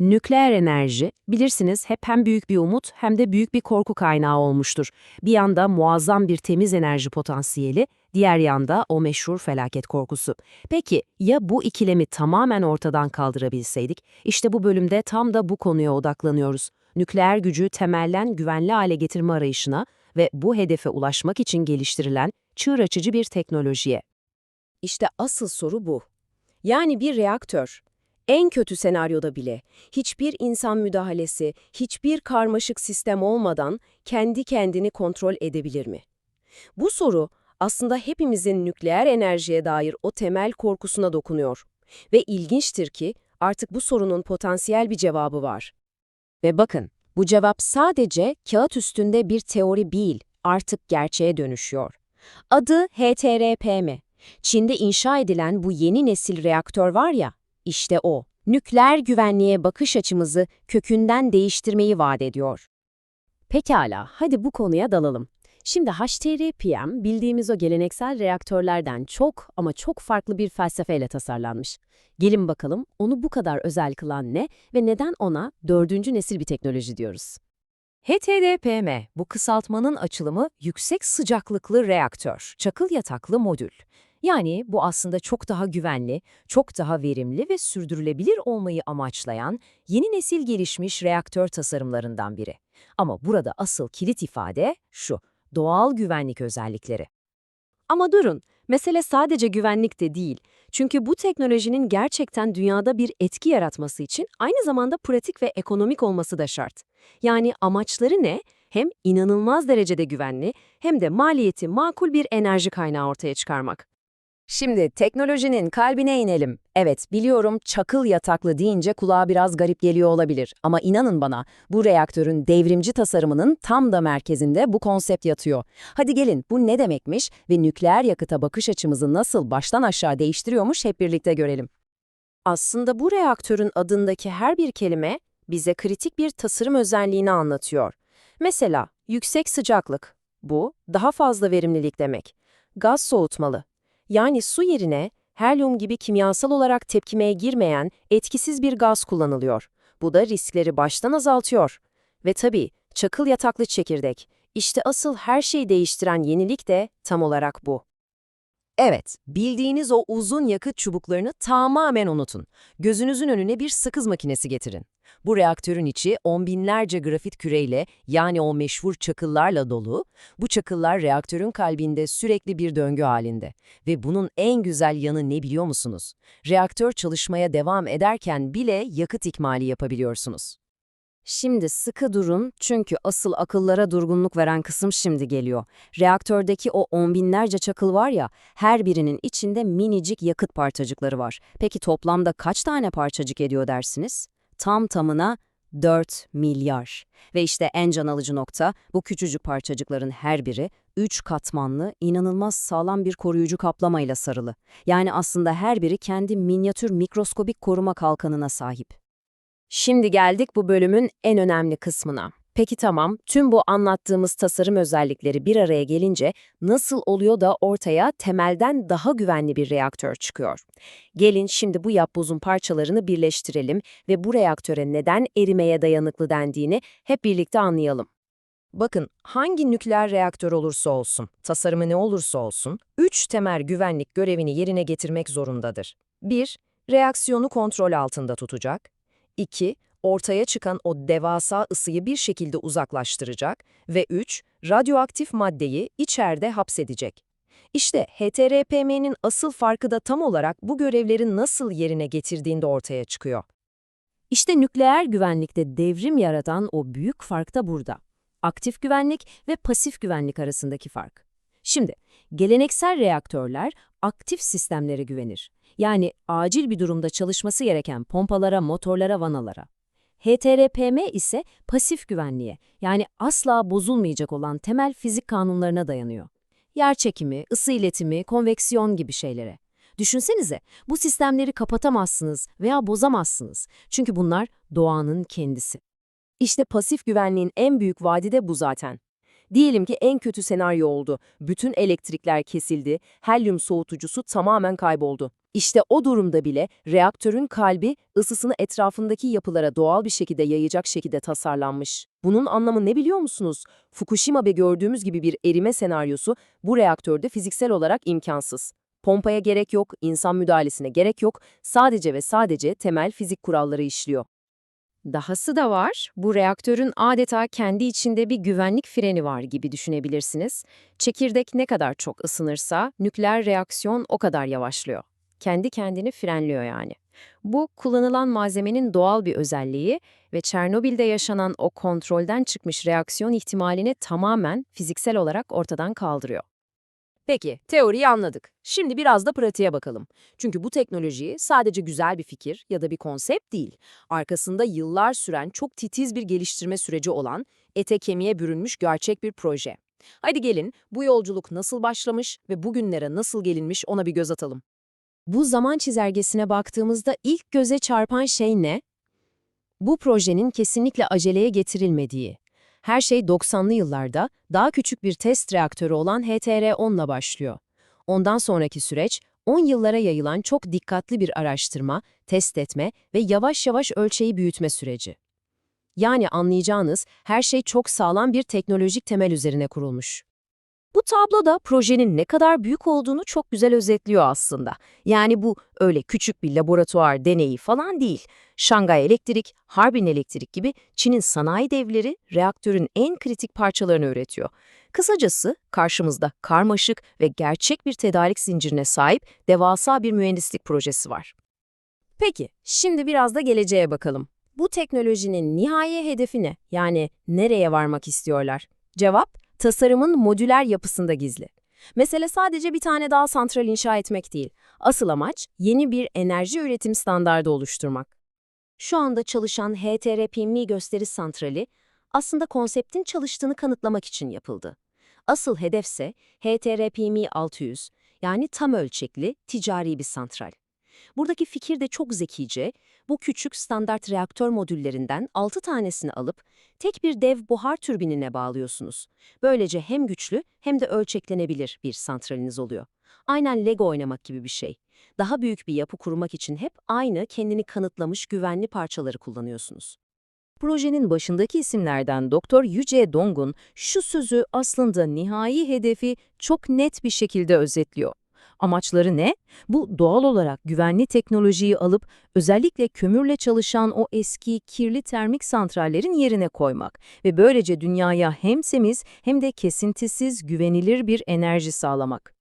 Nükleer enerji, bilirsiniz hep hem büyük bir umut hem de büyük bir korku kaynağı olmuştur. Bir yanda muazzam bir temiz enerji potansiyeli, diğer yanda o meşhur felaket korkusu. Peki ya bu ikilemi tamamen ortadan kaldırabilseydik? İşte bu bölümde tam da bu konuya odaklanıyoruz. Nükleer gücü temelden güvenli hale getirme arayışına ve bu hedefe ulaşmak için geliştirilen çığır açıcı bir teknolojiye. İşte asıl soru bu. Yani bir reaktör, en kötü senaryoda bile hiçbir insan müdahalesi, hiçbir karmaşık sistem olmadan kendi kendini kontrol edebilir mi? Bu soru aslında hepimizin nükleer enerjiye dair o temel korkusuna dokunuyor. Ve ilginçtir ki artık bu sorunun potansiyel bir cevabı var. Ve bakın, bu cevap sadece kağıt üstünde bir teori değil, artık gerçeğe dönüşüyor. Adı HTRPM. Çin'de inşa edilen bu yeni nesil reaktör var ya, işte o. Nükleer güvenliğe bakış açımızı kökünden değiştirmeyi vaat ediyor. Pekala, hadi bu konuya dalalım. Şimdi HTRPM bildiğimiz o geleneksel reaktörlerden çok ama çok farklı bir felsefeyle tasarlanmış. Gelin bakalım onu bu kadar özel kılan ne ve neden ona dördüncü nesil bir teknoloji diyoruz? HTRPM, bu kısaltmanın açılımı yüksek sıcaklıklı reaktör, çakıl yataklı modül. Yani bu aslında çok daha güvenli, çok daha verimli ve sürdürülebilir olmayı amaçlayan yeni nesil gelişmiş reaktör tasarımlarından biri. Ama burada asıl kilit ifade şu, doğal güvenlik özellikleri. Ama durun, mesele sadece güvenlik de değil. Çünkü bu teknolojinin gerçekten dünyada bir etki yaratması için aynı zamanda pratik ve ekonomik olması da şart. Yani amaçları ne? Hem inanılmaz derecede güvenli hem de maliyeti makul bir enerji kaynağı ortaya çıkarmak. Şimdi teknolojinin kalbine inelim. Evet, biliyorum çakıl yataklı deyince kulağa biraz garip geliyor olabilir ama inanın bana bu reaktörün devrimci tasarımının tam da merkezinde bu konsept yatıyor. Hadi gelin bu ne demekmiş ve nükleer yakıta bakış açımızı nasıl baştan aşağı değiştiriyormuş hep birlikte görelim. Aslında bu reaktörün adındaki her bir kelime bize kritik bir tasarım özelliğini anlatıyor. Mesela yüksek sıcaklık. Bu daha fazla verimlilik demek. Gaz soğutmalı. Yani su yerine helyum gibi kimyasal olarak tepkimeye girmeyen etkisiz bir gaz kullanılıyor. Bu da riskleri baştan azaltıyor. Ve tabii çakıl yataklı çekirdek. İşte asıl her şeyi değiştiren yenilik de tam olarak bu. Evet, bildiğiniz o uzun yakıt çubuklarını tamamen unutun. Gözünüzün önüne bir sakız makinesi getirin. Bu reaktörün içi on binlerce grafit küreyle yani o meşhur çakıllarla dolu. Bu çakıllar reaktörün kalbinde sürekli bir döngü halinde. Ve bunun en güzel yanı ne biliyor musunuz? Reaktör çalışmaya devam ederken bile yakıt ikmali yapabiliyorsunuz. Şimdi sıkı durun çünkü asıl akıllara durgunluk veren kısım şimdi geliyor. Reaktördeki o on binlerce çakıl var ya, her birinin içinde minicik yakıt parçacıkları var. Peki toplamda kaç tane parçacık ediyor dersiniz? Tam tamına 4 milyar. Ve işte en can alıcı nokta, bu küçücük parçacıkların her biri 3 katmanlı, inanılmaz sağlam bir koruyucu kaplamayla sarılı. Yani aslında her biri kendi minyatür mikroskobik koruma kalkanına sahip. Şimdi geldik bu bölümün en önemli kısmına. Peki tamam, tüm bu anlattığımız tasarım özellikleri bir araya gelince nasıl oluyor da ortaya temelden daha güvenli bir reaktör çıkıyor? Gelin şimdi bu yapbozun parçalarını birleştirelim ve bu reaktöre neden erimeye dayanıklı dendiğini hep birlikte anlayalım. Bakın, hangi nükleer reaktör olursa olsun, tasarımı ne olursa olsun, üç temel güvenlik görevini yerine getirmek zorundadır. 1. Reaksiyonu kontrol altında tutacak. 2. Ortaya çıkan o devasa ısıyı bir şekilde uzaklaştıracak ve 3. Radyoaktif maddeyi içeride hapsedecek. İşte HTRPM'nin asıl farkı da tam olarak bu görevleri nasıl yerine getirdiğinde ortaya çıkıyor. İşte nükleer güvenlikte devrim yaratan o büyük fark da burada. Aktif güvenlik ve pasif güvenlik arasındaki fark. Şimdi, geleneksel reaktörler aktif sistemlere güvenir. Yani acil bir durumda çalışması gereken pompalara, motorlara, vanalara. HTRPM ise pasif güvenliğe, yani asla bozulmayacak olan temel fizik kanunlarına dayanıyor. Yer çekimi, ısı iletimi, konveksiyon gibi şeylere. Düşünsenize, bu sistemleri kapatamazsınız veya bozamazsınız. Çünkü bunlar doğanın kendisi. İşte pasif güvenliğin en büyük vaadi de bu zaten. Diyelim ki en kötü senaryo oldu. Bütün elektrikler kesildi, helyum soğutucusu tamamen kayboldu. İşte o durumda bile reaktörün kalbi ısısını etrafındaki yapılara doğal bir şekilde yayacak şekilde tasarlanmış. Bunun anlamı ne biliyor musunuz? Fukushima'da gördüğümüz gibi bir erime senaryosu bu reaktörde fiziksel olarak imkansız. Pompaya gerek yok, insan müdahalesine gerek yok, sadece ve sadece temel fizik kuralları işliyor. Dahası da var, bu reaktörün adeta kendi içinde bir güvenlik freni var gibi düşünebilirsiniz. Çekirdek ne kadar çok ısınırsa nükleer reaksiyon o kadar yavaşlıyor. Kendi kendini frenliyor yani. Bu kullanılan malzemenin doğal bir özelliği ve Çernobil'de yaşanan o kontrolden çıkmış reaksiyon ihtimalini tamamen fiziksel olarak ortadan kaldırıyor. Peki, teoriyi anladık. Şimdi biraz da pratiğe bakalım. Çünkü bu teknoloji sadece güzel bir fikir ya da bir konsept değil. Arkasında yıllar süren çok titiz bir geliştirme süreci olan, ete kemiğe bürünmüş gerçek bir proje. Haydi gelin bu yolculuk nasıl başlamış ve bugünlere nasıl gelinmiş ona bir göz atalım. Bu zaman çizelgesine baktığımızda ilk göze çarpan şey ne? Bu projenin kesinlikle aceleye getirilmediği. Her şey 90'lı yıllarda daha küçük bir test reaktörü olan HTR-10'la başlıyor. Ondan sonraki süreç 10 yıllara yayılan çok dikkatli bir araştırma, test etme ve yavaş yavaş ölçeği büyütme süreci. Yani anlayacağınız her şey çok sağlam bir teknolojik temel üzerine kurulmuş. Bu tablo da projenin ne kadar büyük olduğunu çok güzel özetliyor aslında. Yani bu öyle küçük bir laboratuvar deneyi falan değil. Şangay Elektrik, Harbin Elektrik gibi Çin'in sanayi devleri reaktörün en kritik parçalarını üretiyor. Kısacası karşımızda karmaşık ve gerçek bir tedarik zincirine sahip devasa bir mühendislik projesi var. Peki, şimdi biraz da geleceğe bakalım. Bu teknolojinin nihai hedefi ne? Yani nereye varmak istiyorlar? Cevap, tasarımın modüler yapısında gizli. Mesele sadece bir tane daha santral inşa etmek değil. Asıl amaç yeni bir enerji üretim standardı oluşturmak. Şu anda çalışan HTRPMI gösteri santrali aslında konseptin çalıştığını kanıtlamak için yapıldı. Asıl hedefse HTRPMI 600 yani tam ölçekli ticari bir santral. Buradaki fikir de çok zekice, bu küçük standart reaktör modüllerinden 6 tanesini alıp tek bir dev buhar türbinine bağlıyorsunuz. Böylece hem güçlü hem de ölçeklenebilir bir santraliniz oluyor. Aynen Lego oynamak gibi bir şey. Daha büyük bir yapı kurmak için hep aynı kendini kanıtlamış güvenli parçaları kullanıyorsunuz. Projenin başındaki isimlerden Doktor Yüce Dong'un şu sözü aslında nihai hedefi çok net bir şekilde özetliyor. Amaçları ne? Bu doğal olarak güvenli teknolojiyi alıp özellikle kömürle çalışan o eski kirli termik santrallerin yerine koymak ve böylece dünyaya hem temiz hem de kesintisiz güvenilir bir enerji sağlamak.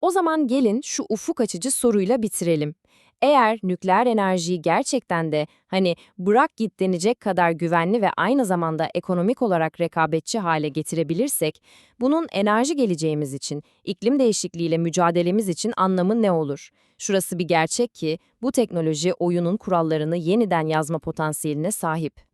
O zaman gelin şu ufuk açıcı soruyla bitirelim. Eğer nükleer enerjiyi gerçekten de hani bırak git denecek kadar güvenli ve aynı zamanda ekonomik olarak rekabetçi hale getirebilirsek, bunun enerji geleceğimiz için, iklim değişikliğiyle mücadelemiz için anlamı ne olur? Şurası bir gerçek ki bu teknoloji oyunun kurallarını yeniden yazma potansiyeline sahip.